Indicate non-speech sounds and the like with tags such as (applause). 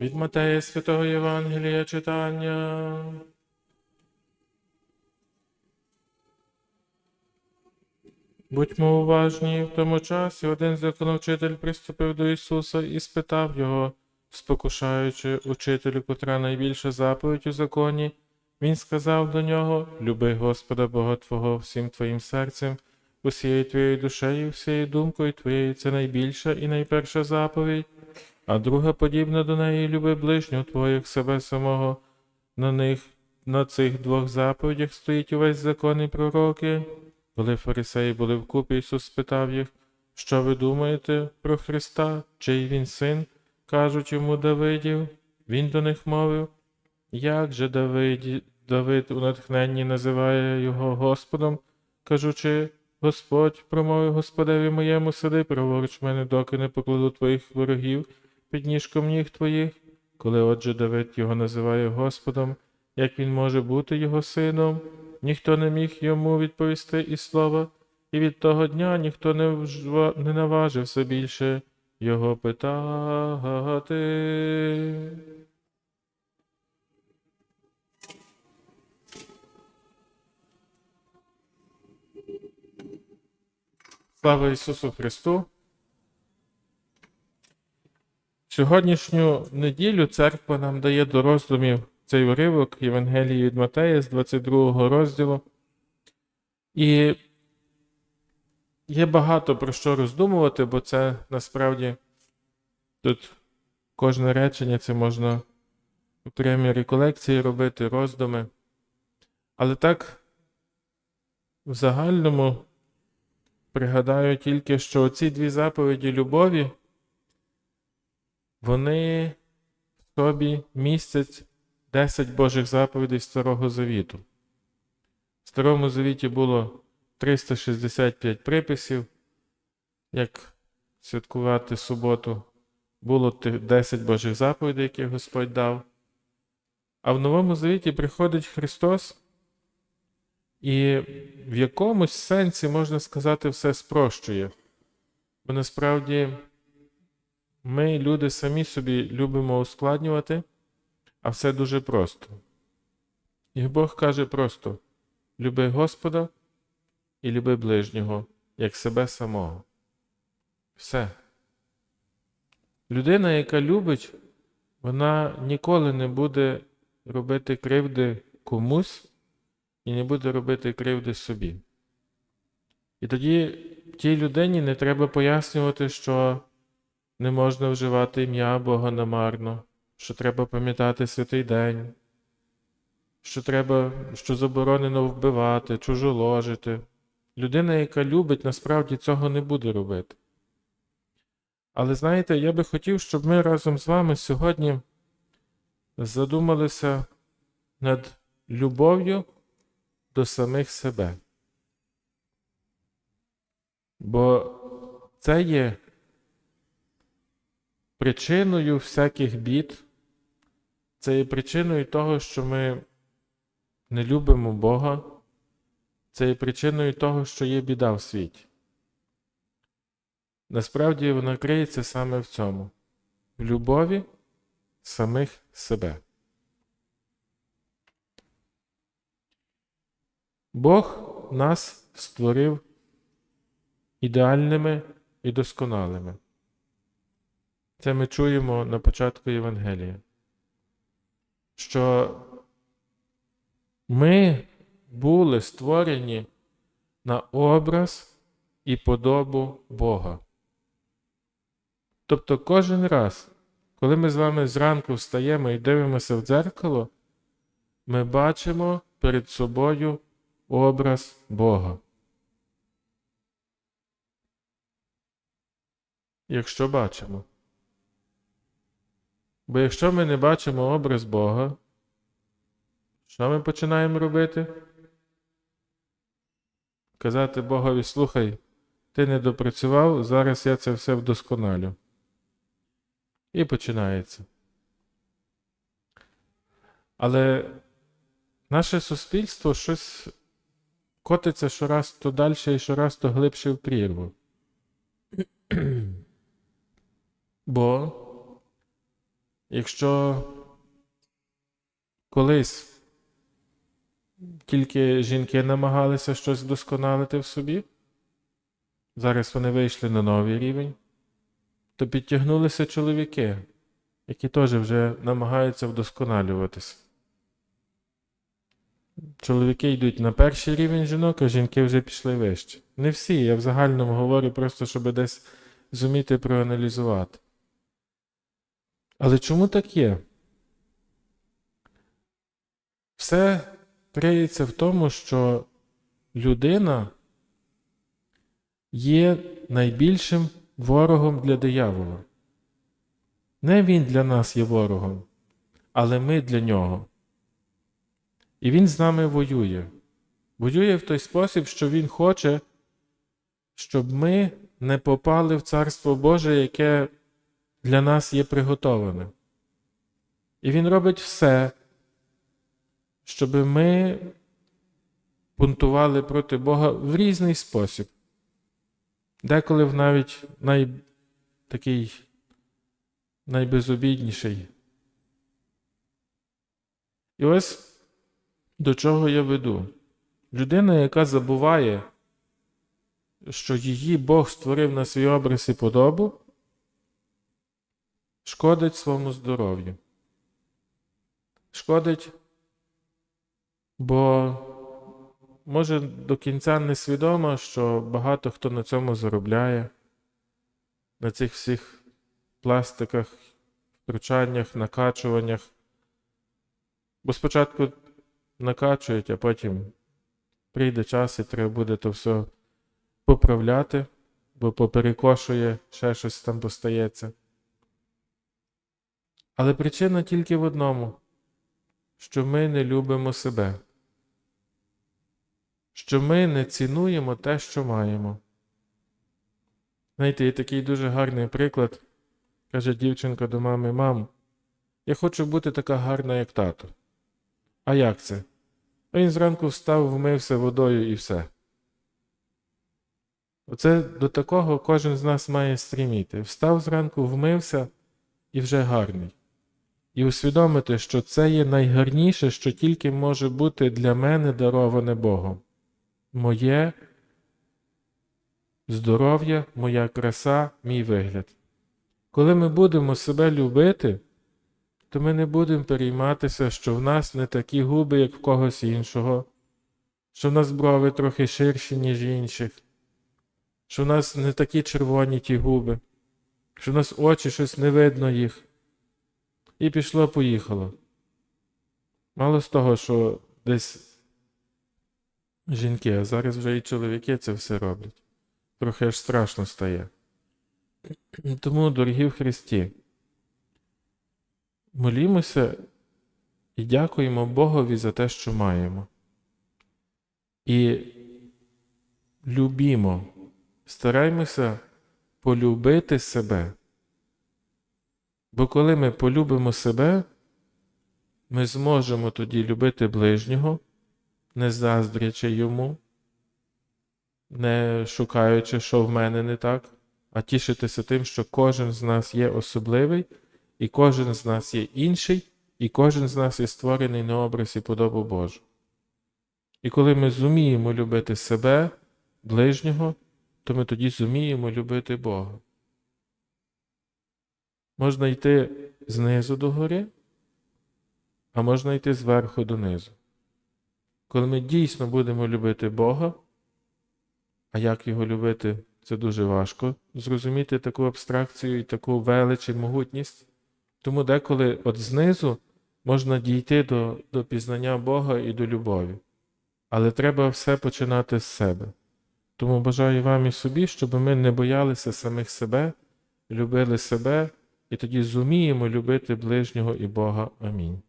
Від Матея Святого Євангелія читання. Будьмо уважні, в тому часі. Один законовчитель приступив до Ісуса і спитав його, спокушаючи учителю, котра найбільша заповідь у законі, він сказав до нього: Люби Господа Бога Твого всім твоїм серцем, усією твоєю душею, всією думкою твоєю це найбільша і найперша заповідь, а друга подібна до неї люби ближнього твого, як себе самого. На них, на цих двох заповідях стоїть увесь закон і пророки. Коли фарисеї були вкупі, Ісус спитав їх, що ви думаєте про Христа, чий він син? Кажуть йому Давидів. Він до них мовив, як же Давид, Давид у натхненні називає його Господом, кажучи, Господь промовив Господеві моєму сиди, праворуч мене, доки не покладу твоїх ворогів під ніжком ніг твоїх. Коли отже Давид його називає Господом, як він може бути його сином, ніхто не міг йому відповісти і слова, і від того дня ніхто не, вжва... не наважився більше його питати. Слава Ісусу Христу! Сьогоднішню неділю церква нам дає до роздумів цей уривок Євангелії від Матея з 22 розділу. І є багато про що роздумувати, бо це насправді тут кожне речення це можна окремі реколекції робити, роздуми. Але так в загальному пригадаю тільки, що ці дві заповіді любові вони в собі містять 10 Божих заповідей Старого Завіту. В Старому Завіті було 365 приписів, як святкувати суботу. Було 10 Божих заповідей, які Господь дав. А в Новому Завіті приходить Христос, і в якомусь сенсі, можна сказати, все спрощує. Бо насправді. Ми, люди, самі собі любимо ускладнювати, а все дуже просто. І Бог каже просто: люби Господа і люби ближнього, як себе самого. Все. Людина, яка любить, вона ніколи не буде робити кривди комусь і не буде робити кривди собі. І тоді тій людині не треба пояснювати, що не можна вживати ім'я Бога намарно, що треба пам'ятати святий день, що треба, що заборонено вбивати, чужоложити. Людина, яка любить, насправді цього не буде робити. Але знаєте, я би хотів, щоб ми разом з вами сьогодні задумалися над любов'ю до самих себе. Бо це є причиною всяких бід, це є причиною того, що ми не любимо Бога, це є причиною того, що є біда в світі. Насправді вона криється саме в цьому, в любові самих себе. Бог нас створив ідеальними і досконалими. Це ми чуємо на початку Євангелія, що ми були створені на образ і подобу Бога. Тобто кожен раз, коли ми з вами зранку встаємо і дивимося в дзеркало, ми бачимо перед собою образ Бога. Якщо бачимо. Бо якщо ми не бачимо образ Бога, що ми починаємо робити? Казати Богові, слухай, ти не допрацював, зараз я це все вдосконалю. І починається. Але наше суспільство щось котиться щораз то далі і щораз то глибше в прірву. (clears throat) Бо Якщо колись тільки жінки намагалися щось вдосконалити в собі, зараз вони вийшли на новий рівень, то підтягнулися чоловіки, які теж вже намагаються вдосконалюватися. Чоловіки йдуть на перший рівень жінок, а жінки вже пішли вище. Не всі, я в загальному говорю, просто щоб десь зуміти проаналізувати. Але чому так є? Все криється в тому, що людина є найбільшим ворогом для диявола. Не він для нас є ворогом, але ми для нього. І він з нами воює. Воює в той спосіб, що він хоче, щоб ми не попали в Царство Боже, яке для нас є приготоване. І він робить все, щоб ми бунтували проти Бога в різний спосіб. Деколи в навіть най... такий найбезобідніший. І ось до чого я веду. Людина, яка забуває, що її Бог створив на свій образ і подобу, шкодить своєму здоров'ю. Шкодить, бо може до кінця не свідомо, що багато хто на цьому заробляє, на цих всіх пластиках, втручаннях, накачуваннях. Бо спочатку накачують, а потім прийде час і треба буде то все поправляти, бо поперекошує, ще щось там постається. Але причина тільки в одному, що ми не любимо себе, що ми не цінуємо те, що маємо. Знаєте, є такий дуже гарний приклад, каже дівчинка до мами: Мам, я хочу бути така гарна, як тато. А як це? Він зранку встав, вмився водою і все. Оце до такого кожен з нас має стріміти. Встав зранку, вмився і вже гарний. І усвідомити, що це є найгарніше, що тільки може бути для мене дароване Богом. Моє здоров'я, моя краса, мій вигляд. Коли ми будемо себе любити, то ми не будемо перейматися, що в нас не такі губи, як в когось іншого, що в нас брови трохи ширші, ніж інших, що в нас не такі червоні ті губи, що в нас очі щось не видно їх. І пішло, поїхало. Мало з того, що десь жінки, а зараз вже і чоловіки це все роблять. Трохи аж страшно стає. Тому, дорогі в Христі, молімося і дякуємо Богові за те, що маємо. І любімо, стараймося полюбити себе. Бо коли ми полюбимо себе, ми зможемо тоді любити ближнього, не заздрячи йому, не шукаючи, що в мене не так, а тішитися тим, що кожен з нас є особливий, і кожен з нас є інший, і кожен з нас є створений на образ і подобу Божу. І коли ми зуміємо любити себе, ближнього, то ми тоді зуміємо любити Бога. Можна йти знизу до гори, а можна йти зверху донизу. Коли ми дійсно будемо любити Бога, а як його любити, це дуже важко зрозуміти таку абстракцію і таку велич і могутність. Тому деколи от знизу можна дійти до, до пізнання Бога і до любові. Але треба все починати з себе. Тому бажаю вам і собі, щоб ми не боялися самих себе, любили себе і тоді зуміємо любити ближнього і Бога. Амінь.